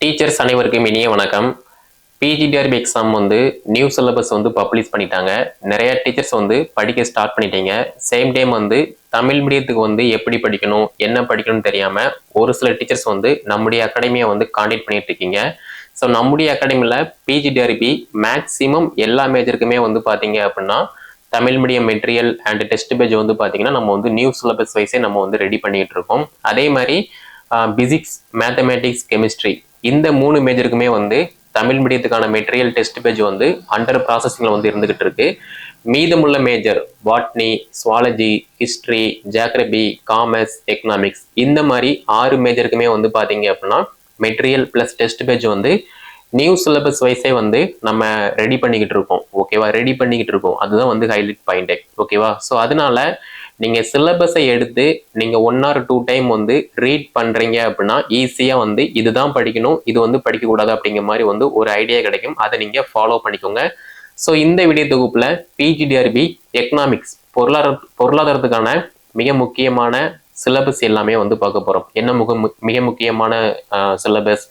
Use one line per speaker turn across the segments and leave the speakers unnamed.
Teachers அனைவருக்கும் இனிய வணக்கம். பிஜிடிஆர்பி எக்ஸாம் வந்து நியூ சிலபஸ் வந்து பப்ளிஷ் பண்ணிட்டாங்க. நிறைய டீச்சர்ஸ் வந்து படிக்க ஸ்டார்ட் பண்ணிட்டீங்க. சேம் டைம் வந்து தமிழ் மீடியத்துக்கு வந்து எப்படி படிக்கணும் என்ன படிக்கணும்னு தெரியாமல் ஒரு சில டீச்சர்ஸ் வந்து நம்முடைய அகாடமியை வந்து காண்டாக்ட் பண்ணிட்டு இருக்கீங்க. ஸோ நம்முடைய அகாடமியில் பிஜிடிஆர்பி மேக்ஸிமம் எல்லா மேஜருக்குமே வந்து பார்த்தீங்க அப்படின்னா Tamil medium material and test page வந்து பார்த்தீங்கன்னா நம்ம வந்து நியூ சிலபஸ் வைஸே நம்ம வந்து ரெடி பண்ணிகிட்டு இருக்கோம். அதே மாதிரி பிசிக்ஸ் மேத்தமேட்டிக்ஸ் கெமிஸ்ட்ரி இந்த மூணு மேஜருக்குமே வந்து தமிழ் மீடியத்துக்கான மெட்டீரியல் டெஸ்ட் பேஜ் வந்து அண்டர் ப்ராசஸிங்கில் வந்து இருந்துகிட்டு இருக்கு. மீதமுள்ள major botany zoology history geography commerce economics இந்த மாதிரி ஆறு மேஜருக்குமே வந்து பார்த்தீங்க அப்படின்னா மெட்டீரியல் ப்ளஸ் டெஸ்ட் பேஜ் வந்து நியூ சிலபஸ் வைஸே வந்து நம்ம ரெடி பண்ணிக்கிட்டு இருக்கோம். ஓகேவா ரெடி பண்ணிக்கிட்டு இருக்கோம். அதுதான் வந்து ஹைலைட் பாயிண்டே ஓகேவா ஸோ அதனால நீங்கள் சிலபஸை எடுத்து நீங்கள் ஒன் ஆர் டூ டைம் வந்து ரீட் பண்ணுறீங்க அப்படின்னா ஈஸியாக வந்து இதுதான் படிக்கணும் இது வந்து படிக்கக்கூடாது அப்படிங்கிற மாதிரி வந்து ஒரு ஐடியா கிடைக்கும். அதை நீங்கள் ஃபாலோ பண்ணிக்கோங்க. ஸோ இந்த வீடியோ தொகுப்பில் பிஜிடிஆர்பி எக்கனாமிக்ஸ் பொருளாதார பொருளாதாரத்துக்கான மிக முக்கியமான சிலபஸ் எல்லாமே வந்து பார்க்க போகிறோம் என்ன முக மிக முக்கியமான சிலபஸ்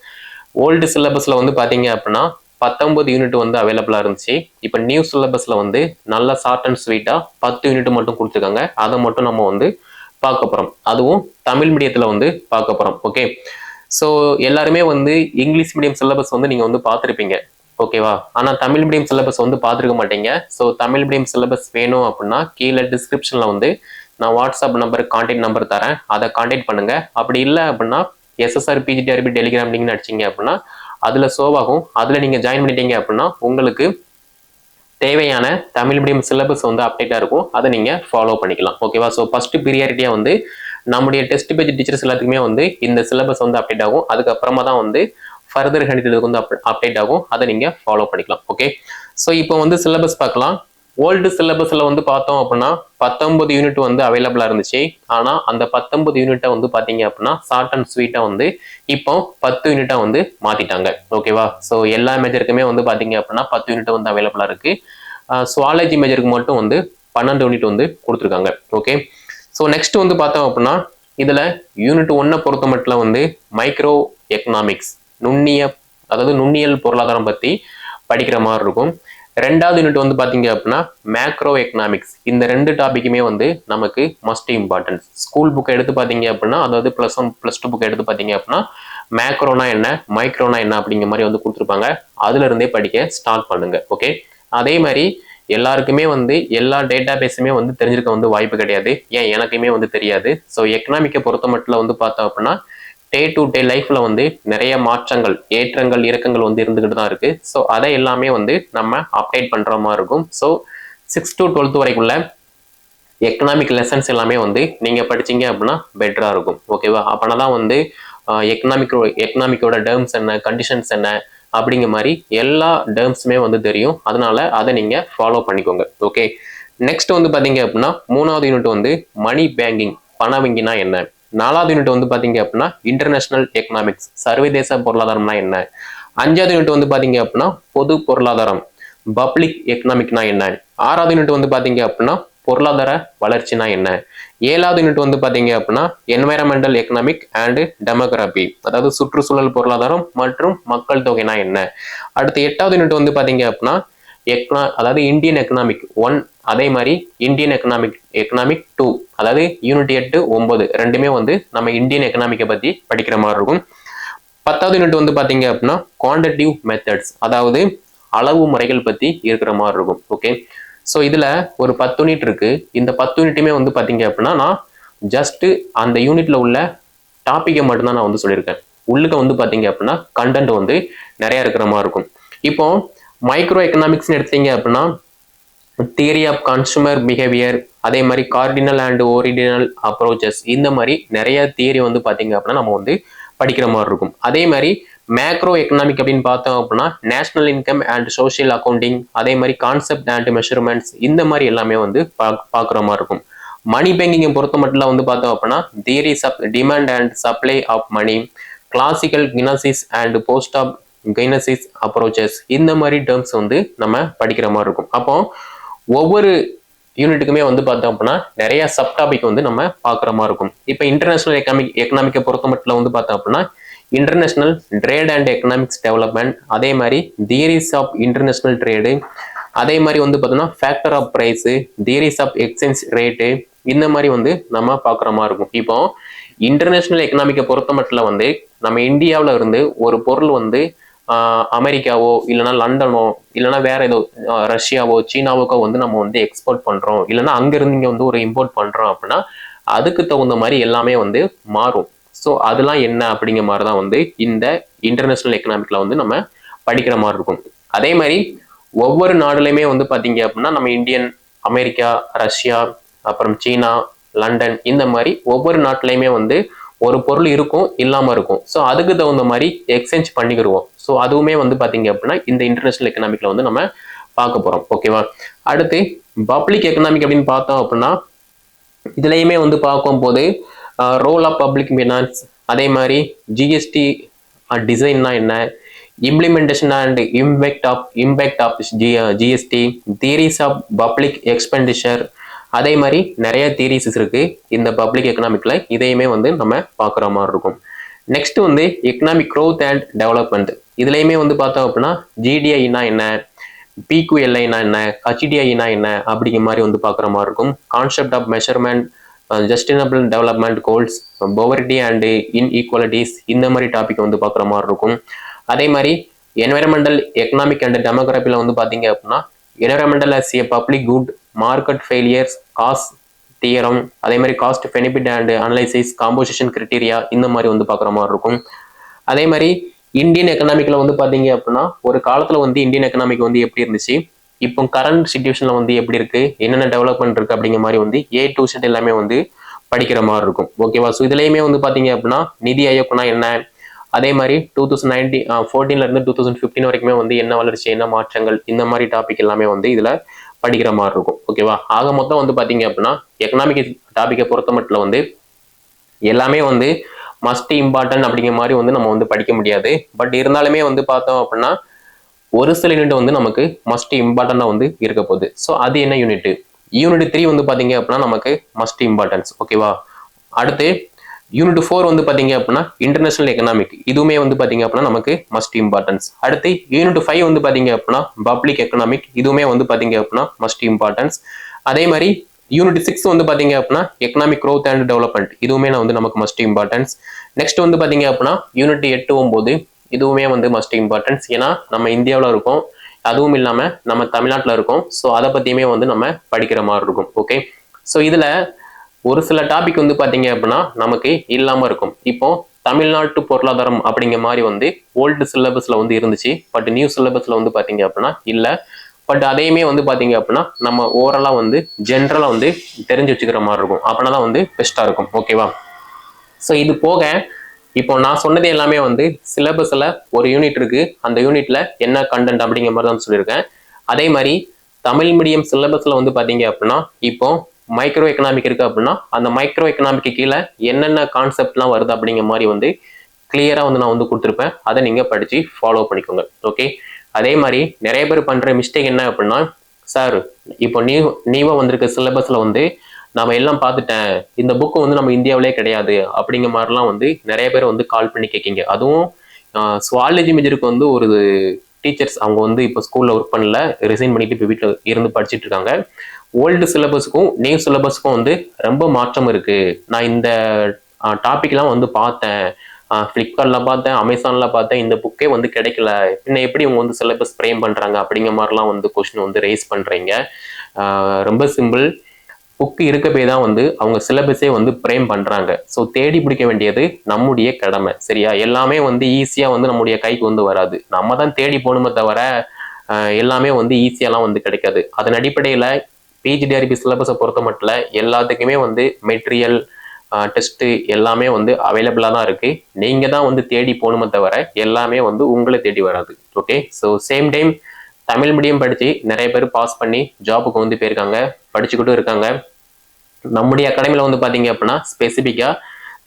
ஓல்டு சிலபஸில் வந்து பார்த்தீங்க அப்படின்னா பத்தொன்பது யூனிட் வந்து அவைலபிளா இருந்துச்சு. இப்போ நியூ சிலபஸ்ல வந்து நல்ல ஷார்ட் அண்ட் ஸ்வீட்டா பத்து யூனிட் மட்டும் கொடுத்துருக்காங்க. அதை மட்டும் நம்ம வந்து பார்க்க போறோம். அதுவும் தமிழ் மீடியத்துல வந்து பார்க்க போறோம். ஓகே ஸோ எல்லாருமே வந்து இங்கிலீஷ் மீடியம் சிலபஸ் வந்து நீங்க வந்து பார்த்துருப்பீங்க. ஓகேவா ஆனால் தமிழ் மீடியம் சிலபஸ் வந்து பார்த்துருக்க மாட்டீங்க. ஸோ தமிழ் மீடியம் சிலபஸ் வேணும் அப்படின்னா கீழே டிஸ்கிரிப்ஷனில் வந்து நான் வாட்ஸ்அப் நம்பர் கான்டாக்ட் நம்பர் தரேன். அதை கான்டாக்ட் பண்ணுங்கள் அப்படி இல்லை அப்படின்னா எஸ்எஸ்ஆர் பிஜிடிஆர்பி டெலிகிராம் லிங்க்னு அடிச்சிங்க அப்படின்னா அதில் சோவாகும் அதில் நீங்கள் ஜாயின் பண்ணிட்டீங்க அப்படின்னா உங்களுக்கு தேவையான தமிழ் மீடியம் சிலபஸ் வந்து அப்டேட்டாக இருக்கும். அதை நீங்கள் ஃபாலோ பண்ணிக்கலாம். ஓகேவா ஸோ ஃபஸ்ட்டு ப்ரியாரிட்டியாக வந்து நம்முடைய டெஸ்ட் பேஜ் டீச்சர்ஸ் எல்லாத்துக்குமே வந்து இந்த சிலபஸ் வந்து அப்டேட் ஆகும். அதுக்கப்புறமா தான் வந்து ஃபர்தர் கணிதத்துக்கு வந்து அப்டேட் ஆகும். அதை நீங்கள் ஃபாலோ பண்ணிக்கலாம். ஓகே ஸோ இப்போ வந்து சிலபஸ் பார்க்கலாம். ஓல்டு சிலபஸில் வந்து பார்த்தோம் அப்படின்னா பத்தொன்பது யூனிட் வந்து அவைலபிளாக இருந்துச்சு. ஆனால் அந்த பத்தொன்பது யூனிட்டை வந்து பார்த்தீங்க அப்படின்னா ஷார்ட் அண்ட் ஸ்வீட்டாக வந்து இப்போ பத்து யூனிட்டாக வந்து மாற்றிட்டாங்க ஓகேவா ஸோ எல்லா மேஜருக்குமே வந்து பார்த்தீங்க அப்படின்னா பத்து யூனிட் வந்து அவைலபிளாக இருக்குது சுவாலஜி மேஜருக்கு மட்டும் வந்து பன்னெண்டு யூனிட் வந்து கொடுத்துருக்காங்க. ஓகே ஸோ நெக்ஸ்ட் வந்து பார்த்தோம் அப்படின்னா இதில் யூனிட் ஒன்னை பொறுத்த மட்டும் வந்து மைக்ரோ எக்கனாமிக்ஸ் நுண்ணிய அதாவது நுண்ணியல் பொருளாதாரம் பற்றி படிக்கிற மாதிரி இருக்கும். ரெண்டாவது யூனிட் வந்து பார்த்தீங்க அப்படின்னா மேக்ரோ எக்கனாமிக்ஸ் இந்த ரெண்டு டாபிக்குமே வந்து நமக்கு மஸ்ட் இம்பார்ட்டன்ஸ் ஸ்கூல் புக்கை எடுத்து பார்த்தீங்க அப்படின்னா அதாவது ப்ளஸ் ஒன் ப்ளஸ் டூ புக்கை எடுத்து பார்த்தீங்க அப்படின்னா மேக்ரோனா என்ன மைக்ரோனா என்ன அப்படிங்கிற மாதிரி வந்து கொடுத்துருப்பாங்க. அதுல இருந்தே படிக்க ஸ்டார்ட் பண்ணுங்க ஓகே அதே மாதிரி எல்லாருக்குமே வந்து எல்லா டேட்டா பேஸுமே வந்து தெரிஞ்சிருக்க வந்து வாய்ப்பு கிடையாது. ஏன்? எனக்குமே வந்து தெரியாது. ஸோ எக்கனாமிக்கை பொறுத்த மட்டும் வந்து பார்த்தோம் அப்படின்னா டே டு டே லைஃப்ல வந்து நிறைய மாற்றங்கள் ஏற்றங்கள் இறக்கங்கள் வந்து இருந்துகிட்டு தான் இருக்கு. ஸோ அதை எல்லாமே வந்து நம்ம அப்டேட் பண்ணுற மாதிரி இருக்கும். ஸோ சிக்ஸ் டு டுவெல்த் வரைக்குள்ள எக்கனாமிக் லெசன்ஸ் எல்லாமே வந்து நீங்கள் படிச்சீங்க அப்படின்னா பெட்டராக இருக்கும். ஓகேவா அப்போனா தான் வந்து எக்கனாமிக் எக்கனாமிக்கோட டேர்ம்ஸ் என்ன கண்டிஷன்ஸ் என்ன அப்படிங்கிற மாதிரி எல்லா டேர்ம்ஸுமே வந்து தெரியும். அதனால அதை நீங்கள் ஃபாலோ பண்ணிக்கோங்க. ஓகே நெக்ஸ்ட் வந்து பார்த்தீங்க அப்படின்னா மூணாவது யூனிட் வந்து மணி பேங்கிங் பண வங்கினா என்ன? நாலாவது யூனிட் வந்து பார்த்தீங்க அப்படின்னா இன்டர்நேஷனல் எக்கனாமிக்ஸ் சர்வதேச பொருளாதாரம்னா என்ன? அஞ்சாவது யூனிட் வந்து பார்த்தீங்க அப்படின்னா பொது பொருளாதாரம். பப்ளிக் எக்கனாமிக்னா என்ன? ஆறாவது யூனிட் வந்து பார்த்தீங்க அப்படின்னா பொருளாதார வளர்ச்சினா என்ன? ஏழாவது யூனிட் வந்து பார்த்தீங்க அப்படின்னா என்வைரமெண்டல் எக்கனாமிக் அண்டு டெமோகிராபி அதாவது சுற்றுச்சூழல் பொருளாதாரம் மற்றும் மக்கள் தொகைனா என்ன? அடுத்து எட்டாவது யூனிட் வந்து பார்த்தீங்க அப்படின்னா எக்கனா அதாவது இந்தியன் எக்கனாமிக் ஒன் அதே மாதிரி இந்தியன் எக்கனாமிக் எக்கனாமிக் டூ அதாவது யூனிட் எட்டு ஒன்பது ரெண்டுமே வந்து நம்ம இந்தியன் எக்கனாமிக்கை பற்றி படிக்கிற மாதிரி இருக்கும். பத்தாவது யூனிட் வந்து பார்த்தீங்க அப்படின்னா குவான்டிட்டிவ் மெத்தட்ஸ் அதாவது அளவு முறைகள் பற்றி இருக்கிற மாதிரி இருக்கும். ஓகே ஸோ இதில் ஒரு பத்து யூனிட் இருக்குது இந்த பத்து யூனிட்டுமே வந்து பார்த்தீங்க அப்படின்னா நான் ஜஸ்ட்டு அந்த யூனிட்டில் உள்ள டாப்பிக்கை மட்டும்தான் நான் வந்து சொல்லியிருக்கேன். உள்ளுக்க வந்து பார்த்தீங்க அப்படின்னா கண்டென்ட் வந்து நிறையா இருக்கிற மாதிரி இருக்கும். இப்போ மைக்ரோ எக்கனாமிக்ஸ்னு எடுத்தீங்க அப்படின்னா தியரி ஆஃப் கன்சூமர் பிஹேவியர் அதே மாதிரி கார்டினல் அண்ட் ஓரிடினல் அப்ரோச்சஸ் இந்த மாதிரி நிறைய தியரி வந்து பார்த்தீங்க அப்படின்னா நம்ம வந்து படிக்கிற மாதிரி இருக்கும். அதே மாதிரி மேக்ரோ எக்கனாமிக் அப்படின்னு பார்த்தோம் அப்படின்னா national income and social accounting அதே மாதிரி கான்செப்ட் அண்ட் மெஷர்மெண்ட்ஸ் இந்த மாதிரி எல்லாமே வந்து பார்க்குற மாதிரி இருக்கும். மணி பேங்கிங்கை பொறுத்த மட்டும் வந்து பார்த்தோம் அப்படின்னா theory sub demand and supply of money classical Keynesians and post of Keynesians approaches இந்த மாதிரி டேர்ம்ஸ் வந்து நம்ம படிக்கிற மாதிரி இருக்கும். அப்போ ஒவ்வொரு யூனிட்டுக்குமே வந்து பார்த்தோம் அப்படின்னா நிறைய சப் டாபிக் வந்து நம்ம பார்க்குற மாதிரி இருக்கும். இப்போ இன்டர்நேஷனல் எக்கனாமிக் எக்கனாமிக்கை பொறுத்த மட்டும் வந்து பார்த்தோம் அப்படின்னா international trade and economics development அதே மாதிரி தியரிஸ் ஆஃப் இன்டர்நேஷனல் ட்ரேடு அதே மாதிரி வந்து பார்த்தோம்னா factor of price theories of exchange rate இந்த மாதிரி வந்து நம்ம பார்க்குற மாதிரி இருக்கும். இப்போ இன்டர்நேஷனல் எக்கனாமிக்கை பொறுத்த மட்டும் வந்து நம்ம இந்தியாவில் இருந்து ஒரு பொருள் வந்து அமெரிக்காவோ இல்லைன்னா லண்டனோ இல்லைன்னா வேற ஏதோ ரஷ்யாவோ சீனாவுக்கோ வந்து நம்ம வந்து எக்ஸ்போர்ட் பண்றோம். இல்லைன்னா அங்கிருந்து இங்கே வந்து ஒரு இம்போர்ட் பண்றோம் அப்படின்னா அதுக்கு தகுந்த மாதிரி எல்லாமே வந்து மாறும். ஸோ அதெல்லாம் என்ன அப்படிங்கிற மாதிரி தான் வந்து இந்த இன்டர்நேஷ்னல் எக்கனாமிக்ல வந்து நம்ம படிக்கிற மாதிரி இருக்கும். அதே மாதிரி ஒவ்வொரு நாடுலையுமே வந்து பார்த்தீங்க அப்படின்னா நம்ம இந்தியன் அமெரிக்கா ரஷ்யா அப்புறம் சீனா லண்டன் இந்த மாதிரி ஒவ்வொரு நாட்டிலையுமே வந்து ஒரு பொருள் இருக்கும் இல்லாமல் இருக்கும். ஸோ அதுக்கு தகுந்த மாதிரி எக்ஸ்சேஞ்ச் பண்ணிக்கிடுவோம். ஸோ அதுவுமே வந்து பார்த்தீங்க அப்படின்னா இந்த இன்டர்நேஷனல் எக்கனாமிக்கில் வந்து நம்ம பார்க்க போகிறோம் ஓகேவா அடுத்து பப்ளிக் எக்கனாமிக் அப்படின்னு பார்த்தோம் அப்படின்னா இதுலேயுமே வந்து பார்க்கும்போது ரோல் ஆஃப் பப்ளிக் ஃபினான்ஸ் அதே மாதிரி ஜிஎஸ்டி டிசைன்னா என்ன? Implementation and impact of impact of G GST theories of public expenditure அதே மாதிரி நிறைய தியரிஸ் இருக்கு. இந்த பப்ளிக் எக்கனாமிக்ல இதையுமே வந்து நம்ம பார்க்குற மாதிரி இருக்கும். நெக்ஸ்ட் வந்து எக்கனாமிக் க்ரோத் அண்ட் டெவலப்மெண்ட் இதுலையுமே வந்து பார்த்தோம் அப்படின்னா ஜிடிஐனா என்ன? பிக்யூஎல்ஐனா என்ன? ஹச்டிஐனா என்ன? அப்படிங்கிற மாதிரி வந்து பார்க்குற மாதிரி இருக்கும். Concept of measurement sustainable development goals poverty and inequalities இந்த மாதிரி டாபிக் வந்து பார்க்குற மாதிரி இருக்கும். அதே மாதிரி என்வைரன்மெண்டல் எக்கனாமிக் அண்ட் டெமோகிராஃபியில் வந்து பார்த்தீங்க அப்படின்னா environmental as a public good market failures cost theorem அதே மாதிரி cost benefit and analysis composition criteria இந்த மாதிரி வந்து பார்க்குற மாதிரி இருக்கும். அதே மாதிரி இந்தியன் எக்கனாமிக்கில் வந்து பார்த்தீங்க அப்படின்னா ஒரு காலத்தில் வந்து இந்தியன் எக்கனாமிக் வந்து எப்படி இருந்துச்சு? இப்போ கரண்ட் சுச்சுவேஷனில் வந்து எப்படி இருக்குது என்னென்ன டெவலப்மெண்ட் இருக்குது அப்படிங்கிற மாதிரி வந்து ஏ டூ செட் எல்லாமே வந்து படிக்கிற மாதிரி இருக்கும். ஓகேவா ஸோ இதுலேயுமே வந்து பார்த்தீங்க அப்படின்னா நிதி ஆயோக்னா என்ன? அதே மாதிரி டூ தௌசண்ட் நைன்டி ஃபோர்டீன்லேருந்து டூ தௌசண்ட் ஃபிஃப்டீன் வரைக்குமே வந்து என்ன வளர்ச்சி என்ன மாற்றங்கள் இந்த மாதிரி டாபிக் எல்லாமே வந்து இதில் படிக்கிற மாதிரி இருக்கும். ஓகேவா ஆக மொத்தம் வந்து பார்த்தீங்க அப்படின்னா எக்கனாமிக் டாபிக்கை பொறுத்த மட்டும் வந்து எல்லாமே வந்து மஸ்ட் இம்பார்ட்டன்ட் அப்படிங்கிற மாதிரி வந்து நம்ம வந்து படிக்க முடியாது. பட் இருந்தாலுமே வந்து பார்த்தோம் அப்படின்னா ஒரு சில யூனிட் வந்து நமக்கு மஸ்ட் இம்பார்ட்டண்ட்டாக வந்து இருக்க போகுது. ஸோ அது என்ன யூனிட் யூனிட் த்ரீ வந்து பார்த்தீங்க அப்படின்னா நமக்கு மஸ்ட் இம்பார்ட்டன்ஸ் ஓகேவா அடுத்து யூனிட் ஃபோர் வந்து பார்த்தீங்க அப்படின்னா இன்டர்நேஷனல் எக்கனாமிக் இதுவுமே வந்து பார்த்தீங்க அப்படின்னா நமக்கு மஸ்ட் இம்பார்ட்டன்ஸ் அடுத்து யூனிட் ஃபைவ் வந்து பார்த்தீங்க அப்படின்னா பப்ளிக் எக்கனாமிக் இதுவுமே வந்து பார்த்தீங்க அப்படின்னா மஸ்ட் இம்பார்ட்டன்ஸ் அதே மாதிரி யூனிட் சிக்ஸ் வந்து பார்த்தீங்க அப்படின்னா எக்கனாமிக் க்ரோத் அண்ட் டெவலப்மெண்ட் இதுவுமே நான் வந்து நமக்கு மஸ்ட் இம்பார்ட்டன்ஸ் நெக்ஸ்ட் வந்து பார்த்தீங்க அப்படின்னா யூனிட் எட்டு ஒம்பது இதுவுமே வந்து மஸ்ட் இம்பார்ட்டன்ஸ் ஏன்னா நம்ம இந்தியாவில் இருக்கோம். அதுவும் இல்லாமல் நம்ம தமிழ்நாட்டில் இருக்கோம். ஸோ அதை பற்றியுமே வந்து நம்ம படிக்கிற மாதிரி இருக்கும். ஓகே ஸோ இதில் ஒரு சில டாபிக் வந்து பார்த்தீங்க அப்படின்னா நமக்கு இல்லாமல் இருக்கும். இப்போ தமிழ்நாட்டு பொருளாதாரம் அப்படிங்கிற மாதிரி வந்து ஓல்டு சிலபஸில் வந்து இருந்துச்சு. பட் நியூ சிலபஸில் வந்து பார்த்தீங்க அப்படின்னா இல்லை. பட் அதையுமே வந்து பார்த்தீங்க அப்படின்னா நம்ம ஓரலாக வந்து ஜென்ரலாக வந்து தெரிஞ்சு வச்சுக்கிற மாதிரி இருக்கும். அப்படின்னா தான் வந்து பெஸ்ட்டாக இருக்கும். ஓகேவா ஸோ இது போக இப்போ நான் சொன்னது எல்லாமே வந்து சிலபஸில் ஒரு யூனிட் இருக்குது அந்த யூனிட்டில் என்ன கண்டென்ட் அப்படிங்கிற மாதிரி தான் சொல்லியிருக்கேன். அதே மாதிரி தமிழ் மீடியம் சிலபஸில் வந்து பார்த்தீங்க அப்படின்னா இப்போ மைக்ரோ எக்கனாமிக் இருக்குது அப்படின்னா அந்த மைக்ரோ எக்கனாமிக்கு கீழே என்னென்ன கான்செப்ட்லாம் வருது அப்படிங்கிற மாதிரி வந்து கிளியராக வந்து நான் வந்து கொடுத்துருப்பேன். அதை நீங்கள் படித்து ஃபாலோ பண்ணிக்கோங்க. ஓகே அதே மாதிரி நிறைய பேர் பண்ணுற மிஸ்டேக் என்ன அப்படின்னா சார் இப்போ நீ நீவாக வந்திருக்க சிலபஸில் வந்து நாம எல்லாம் பார்த்துட்டேன். இந்த புக்கு வந்து நம்ம இந்தியாவிலே கிடையாது அப்படிங்கிற மாதிரிலாம் வந்து நிறைய பேர் வந்து கால் பண்ணி கேட்கீங்க. அதுவும் சுவாலஜி மேஜருக்கு வந்து ஒரு டீச்சர்ஸ் அவங்க வந்து இப்போ ஸ்கூலில் ஒர்க் பண்ணல ரிசைன் பண்ணிட்டு இப்போ வீட்டில் இருந்து படிச்சிட்டு இருக்காங்க. ஓல்டு சிலபஸுக்கும் நியூ சிலபஸுக்கும் வந்து ரொம்ப மாற்றம் இருக்கு. நான் இந்த டாபிக்லாம் வந்து பார்த்தேன். ஃப்ளிப்கார்ட்ல பார்த்தேன் அமேசான்ல பார்த்தேன் இந்த புக்கே வந்து கிடைக்கல. பின்ன எப்படி இவங்க வந்து சிலபஸ் ஃப்ரேம் பண்றாங்க அப்படிங்கிற மாதிரிலாம் வந்து கொஸ்டின் வந்து ரைஸ் பண்றீங்க. ரொம்ப சிம்பிள் புக்கு இருக்கப்பே தான் வந்து அவங்க சிலபஸே வந்து ஃப்ரேம் பண்ணுறாங்க ஸோ தேடி பிடிக்க வேண்டியது நம்முடைய கடமை சரியா? எல்லாமே வந்து ஈஸியாக வந்து நம்முடைய கைக்கு வந்து வராது. நம்ம தான் தேடி போகணுமே தவிர எல்லாமே வந்து ஈஸியாலாம் வந்து கிடைக்காது. அதன் அடிப்படையில் பிஜிடிஆர்பி சிலபஸை பொறுத்த மட்டும் எல்லாத்துக்குமே வந்து மெட்டீரியல் டெஸ்ட்டு எல்லாமே வந்து அவைலபிளாக தான் இருக்குது நீங்கள் தான் வந்து தேடி போகணுமே தவிர எல்லாமே வந்து உங்களை தேடி வராது. Okay so same time Tamil medium படித்து நிறைய பேர் பாஸ் பண்ணி ஜாபுக்கு வந்து போயிருக்காங்க படிச்சுக்கிட்டும் இருக்காங்க. நம்முடைய அகாடமியில் வந்து பார்த்தீங்க அப்படின்னா ஸ்பெசிஃபிக்காக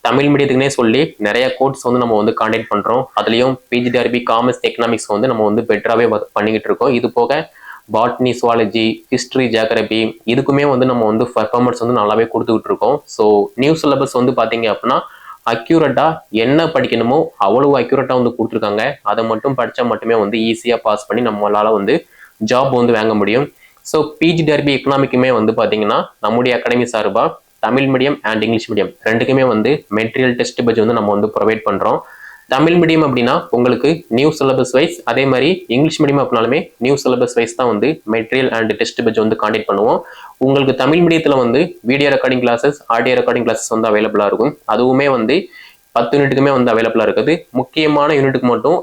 தமிழ் மீடியத்துக்குனே சொல்லி நிறைய கோர்ஸ் வந்து நம்ம வந்து கான்டாக்ட் பண்ணுறோம் அதுலேயும் பிஜிடிஆர்பி காமர்ஸ் எக்கனாமிக்ஸ் வந்து நம்ம வந்து பெட்டராகவே பண்ணிக்கிட்டு இருக்கோம். இது போக பாட்னி சுவாலஜி ஹிஸ்ட்ரி ஜியாகிரபி இதுக்குமே வந்து நம்ம வந்து பர்ஃபார்மன்ஸ் வந்து நல்லாவே கொடுத்துக்கிட்டு இருக்கோம். ஸோ நியூ சிலபஸ் வந்து பார்த்தீங்க அப்படின்னா அக்யூரட்டாக என்ன படிக்கணுமோ அவ்வளவு அக்யூரட்டாக வந்து கொடுத்துருக்காங்க. அதை மட்டும் படித்தா மட்டுமே வந்து ஈஸியாக பாஸ் பண்ணி நம்மளால் வந்து ஜாப் வந்து வாங்க முடியும். ஸோ பிஜி டர்பி எக்கனாமிக்குமே வந்து பார்த்தீங்கன்னா நம்முடைய அகாடமி சார்பாக Tamil medium and English medium ரெண்டுக்குமே வந்து மெட்டீரியல் டெஸ்ட் பட்ஜ் வந்து நம்ம வந்து ப்ரொவைட் பண்ணுறோம் தமிழ் மீடியம் அப்படின்னா உங்களுக்கு நியூ சிலபஸ் வைஸ் அதே மாதிரி இங்கிலீஷ் மீடியம் அப்படின்னாலுமே நியூ சிலபஸ் வைஸ் தான் வந்து மெட்டீரியல் அண்ட் டெஸ்ட் பட்ஜ் வந்து காண்டக்ட் பண்ணுவோம். உங்களுக்கு தமிழ் மீடியத்தில் வந்து video recording classes audio recording classes வந்து அவைலபிளாக இருக்கும். அதுவுமே வந்து பத்து யூனிட்டுக்குமே வந்து அவைலபிளாக இருக்குது. முக்கியமான யூனிட்டுக்கு மட்டும்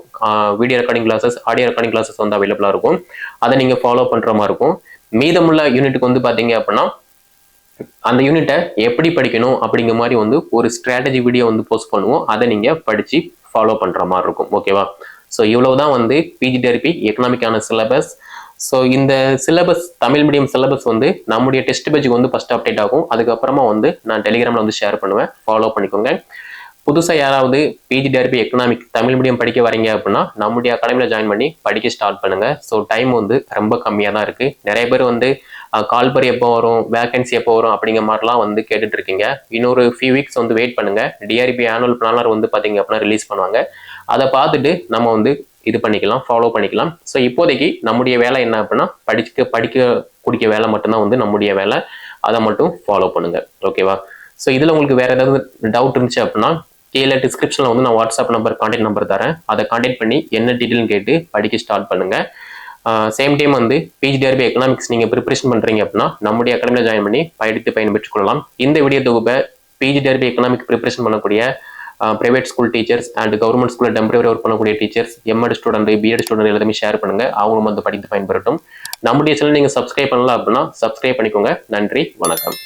video recording classes audio recording classes வந்து அவைலபிளாக இருக்கும். அதை நீங்கள் ஃபாலோ பண்ணுற மாதிரி இருக்கும். மீதமுள்ள யூனிட்டுக்கு வந்து பார்த்தீங்க அப்படின்னா அந்த யூனிட்டை எப்படி படிக்கணும் அப்படிங்கிற மாதிரி வந்து ஒரு ஸ்ட்ராட்டஜி வீடியோ வந்து போஸ்ட் பண்ணுவோம். அதை நீங்கள் படித்து ஃபாலோ பண்ணுற மாதிரி இருக்கும் ஓகேவா ஸோ இவ்வளவு தான் வந்து பிஜி டெரபி எக்கனாமிக்கான சிலபஸ் ஸோ இந்த சிலபஸ் தமிழ் மீடியம் சிலபஸ் வந்து நம்முடைய டெஸ்ட் பேஜுக்கு வந்து ஃபஸ்ட் அப்டேட் ஆகும். அதுக்கப்புறமா வந்து நான் டெலிகிராமில் வந்து ஷேர் பண்ணுவேன். ஃபாலோ பண்ணிக்கோங்க. புதுசாக யாராவது PG TRB economic Tamil medium படிக்க வரீங்க அப்படின்னா நம்முடைய அகாடமியில் ஜாயின் பண்ணி படிக்க ஸ்டார்ட் பண்ணுங்கள் ஸோ டைம் வந்து ரொம்ப கம்மியாக தான் இருக்குது நிறைய பேர் வந்து கால்பர் எப்போ வரும் வேகன்சி எப்போ வரும் அப்படிங்கிற மாதிரிலாம் வந்து கேட்டுட்டு இருக்கீங்க. இன்னொரு ஃபியூ வீக்ஸ் வந்து வெயிட் பண்ணுங்க. டிஆர்பி ஆனுவல் பிளானர் வந்து பார்த்தீங்க அப்படின்னா ரிலீஸ் பண்ணுவாங்க. அதை பார்த்துட்டு நம்ம வந்து இது பண்ணிக்கலாம் ஃபாலோ பண்ணிக்கலாம். ஸோ இப்போதைக்கு நம்முடைய வேலை என்ன அப்படின்னா படிக்க படிக்க குடிக்க வேலை மட்டும்தான் வந்து நம்முடைய வேலை. அதை மட்டும் ஃபாலோ பண்ணுங்க. ஓகேவா ஸோ இதில் உங்களுக்கு வேற ஏதாவது டவுட் இருந்துச்சு அப்படின்னா கீழே டிஸ்கிரிப்ஷனில் வந்து நான் வாட்ஸ்அப் நம்பர் கான்டாக்ட் நம்பர் தரேன். அதை கான்டாக்ட் பண்ணி என்ன டீட்டெயில்னு கேட்டு படிக்க ஸ்டார்ட் பண்ணுங்கள் சேம் டைம் வந்து பிஜிடிஆர்பி எக்கனாமிக்ஸ் நீங்கள் ப்ரிப்பரேஷன் பண்ணுறீங்க அப்படின்னா நம்முடைய அகாடமியில் ஜாயின் பண்ணி படித்து பயன்பெற்றுக் கொள்ளலாம் இந்த வீடியோ தொகுப்பை பிஜிடிஆர்பி எக்கனாமிக் ப்ரிப்பரேஷன் பண்ணக்கூடிய private school teachers and government ஸ்கூலில் டெம்பரவரி ஒர்க் பண்ணக்கூடிய teachers MEd student BEd student எல்லாத்தையுமே ஷேர் பண்ணுங்கள் அவங்களும் வந்து படித்து பயன்பெறட்டும். நம்முடைய சேனல் நீங்கள் சப்ஸ்கிரைப் பண்ணலாம் அப்படின்னா சப்ஸ்கிரைப் பண்ணிக்கோங்க. நன்றி வணக்கம்.